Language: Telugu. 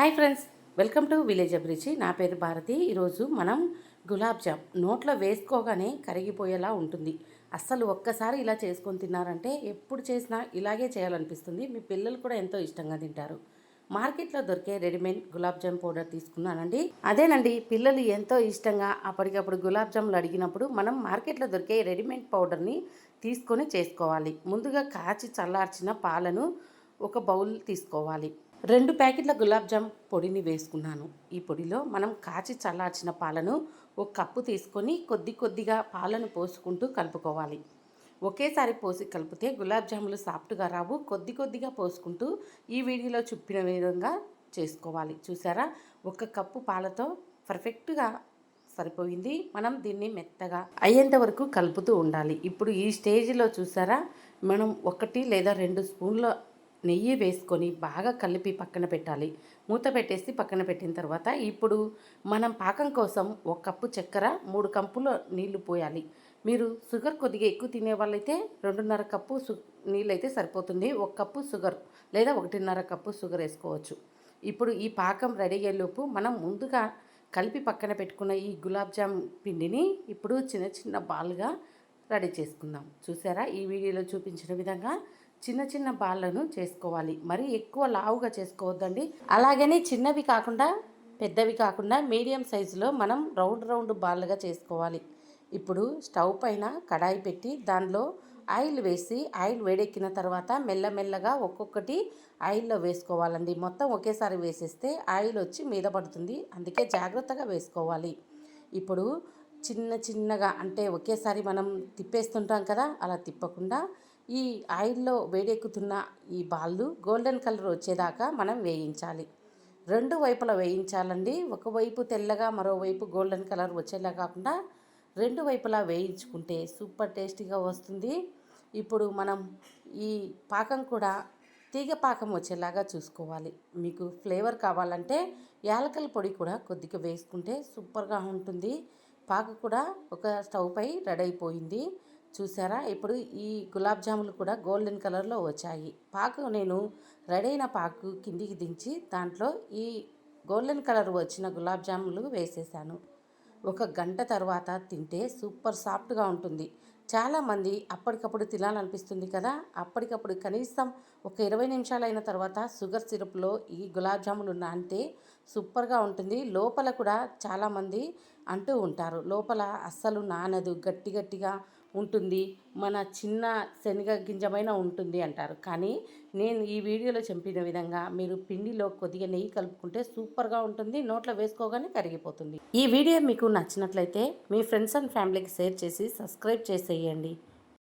Hi friends welcome to village Abhiruchi. నా పేరు భారతి. ఈరోజు మనం గులాబ్ జామ్ నోట్లో వేసుకోగానే కరిగిపోయేలా ఉంటుంది. అస్సలు ఒక్కసారి ఇలా చేసుకొని తిన్నారంటే ఎప్పుడు చేసినా ఇలాగే చేయాలనిపిస్తుంది. మీ పిల్లలు కూడా ఎంతో ఇష్టంగా తింటారు. మార్కెట్లో దొరికే రెడీమేడ్ గులాబ్ జామ్ పౌడర్ తీసుకున్నానండి. అదేనండి పిల్లలు ఎంతో ఇష్టంగా అప్పటికప్పుడు గులాబ్ జాములు అడిగినప్పుడు మనం మార్కెట్లో దొరికే రెడీమేడ్ పౌడర్ని తీసుకొని చేసుకోవాలి. ముందుగా కాచి చల్లార్చిన పాలను ఒక బౌల్ తీసుకోవాలి. రెండు ప్యాకెట్ల గులాబ్ జామ్ పొడిని వేసుకున్నాను. ఈ పొడిలో మనం కాచి చల్లార్చిన పాలను ఒక కప్పు తీసుకొని కొద్ది కొద్దిగా పాలను పోసుకుంటూ కలుపుకోవాలి. ఒకేసారి పోసి కలిపితే గులాబ్ జాములు సాఫ్ట్గా రావు. కొద్ది కొద్దిగా పోసుకుంటూ ఈ వీడియోలో చూపిన విధంగా చేసుకోవాలి. చూసారా? ఒక కప్పు పాలతో పర్ఫెక్ట్గా సరిపోయింది. మనం దీన్ని మెత్తగా అయ్యేంత వరకు కలుపుతూ ఉండాలి. ఇప్పుడు ఈ స్టేజ్లో చూసారా? మనం ఒకటి లేదా రెండు స్పూన్ల నెయ్యి వేసుకొని బాగా కలిపి పక్కన పెట్టాలి. మూత పెట్టేసి పక్కన పెట్టిన తర్వాత ఇప్పుడు మనం పాకం కోసం ఒక కప్పు చక్కెర మూడు కప్పుల నీళ్ళు పోయాలి. మీరు షుగర్ కొద్దిగా ఎక్కువ తినే వాళ్ళైతే రెండున్నర కప్పు సు నీళ్ళు అయితే సరిపోతుంది. ఒక కప్పు షుగర్ లేదా ఒకటిన్నర కప్పు షుగర్ వేసుకోవచ్చు. ఇప్పుడు ఈ పాకం రెడీ అయ్యేలోపు మనం ముందుగా కలిపి పక్కన పెట్టుకున్న ఈ గులాబ్ జామ్ పిండిని ఇప్పుడు చిన్న చిన్న బాల్గా రెడీ చేసుకుందాం. చూసారా? ఈ వీడియోలో చూపించిన విధంగా చిన్న చిన్న బాళ్ళను చేసుకోవాలి. మరి ఎక్కువ లావుగా చేసుకోవద్దండి. అలాగని చిన్నవి కాకుండా పెద్దవి కాకుండా మీడియం సైజులో మనం రౌండ్ రౌండ్ బాల్లుగా చేసుకోవాలి. ఇప్పుడు స్టవ్ పైన కడాయి పెట్టి దానిలో ఆయిల్ వేసి ఆయిల్ వేడెక్కిన తర్వాత మెల్లమెల్లగా ఒక్కొక్కటి ఆయిల్లో వేసుకోవాలండి. మొత్తం ఒకేసారి వేసేస్తే ఆయిల్ వచ్చి మీద పడుతుంది. అందుకే జాగ్రత్తగా వేసుకోవాలి. ఇప్పుడు చిన్న చిన్నగా అంటే ఒకేసారి మనం తిప్పేస్తుంటాం కదా అలా తిప్పకుండా ఈ ఆయిల్లో వేడెక్కుతున్న ఈ బాళ్ళు గోల్డెన్ కలర్ వచ్చేదాకా మనం వేయించాలి. రెండు వైపులా వేయించాలండి. ఒకవైపు తెల్లగా మరోవైపు గోల్డెన్ కలర్ వచ్చేలా కాకుండా రెండు వైపులా వేయించుకుంటే సూపర్ టేస్టీగా వస్తుంది. ఇప్పుడు మనం ఈ పాకం కూడా తీగ పాకం వచ్చేలాగా చూసుకోవాలి. మీకు ఫ్లేవర్ కావాలంటే యాలకల పొడి కూడా కొద్దిగా వేసుకుంటే సూపర్గా ఉంటుంది. పాక కూడా ఒక స్టవ్ పై రెడీ అయిపోయింది. చూసారా? ఇప్పుడు ఈ గులాబ్ జాములు కూడా గోల్డెన్ కలర్లో వచ్చాయి. పాకు నేను రెడీ అయిన పాకు కిందికి దించి దాంట్లో ఈ గోల్డెన్ కలర్ వచ్చిన గులాబ్ జాములు వేసేసాను. ఒక గంట తర్వాత తింటే సూపర్ సాఫ్ట్గా ఉంటుంది. చాలామంది అప్పటికప్పుడు తినాలనిపిస్తుంది కదా? అప్పటికప్పుడు కనీసం ఒక ఇరవై నిమిషాలు అయిన తర్వాత షుగర్ సిరప్లో ఈ గులాబ్ జాములు నానితే సూపర్గా ఉంటుంది. లోపల కూడా చాలామంది అంటూ ఉంటారు. లోపల అస్సలు నానదు. గట్టి గట్టిగా ఉంటుంది. మన చిన్న శనగ గింజమైన ఉంటుంది అంటారు. కానీ నేను ఈ వీడియోలో చెప్పిన విధంగా మీరు పిండిలో కొద్దిగా నెయ్యి కలుపుకుంటే సూపర్గా ఉంటుంది. నోట్లో వేసుకోగానే కరిగిపోతుంది. ఈ వీడియో మీకు నచ్చినట్లయితే మీ ఫ్రెండ్స్ అండ్ ఫ్యామిలీకి షేర్ చేసి సబ్స్క్రైబ్ చేసేయండి.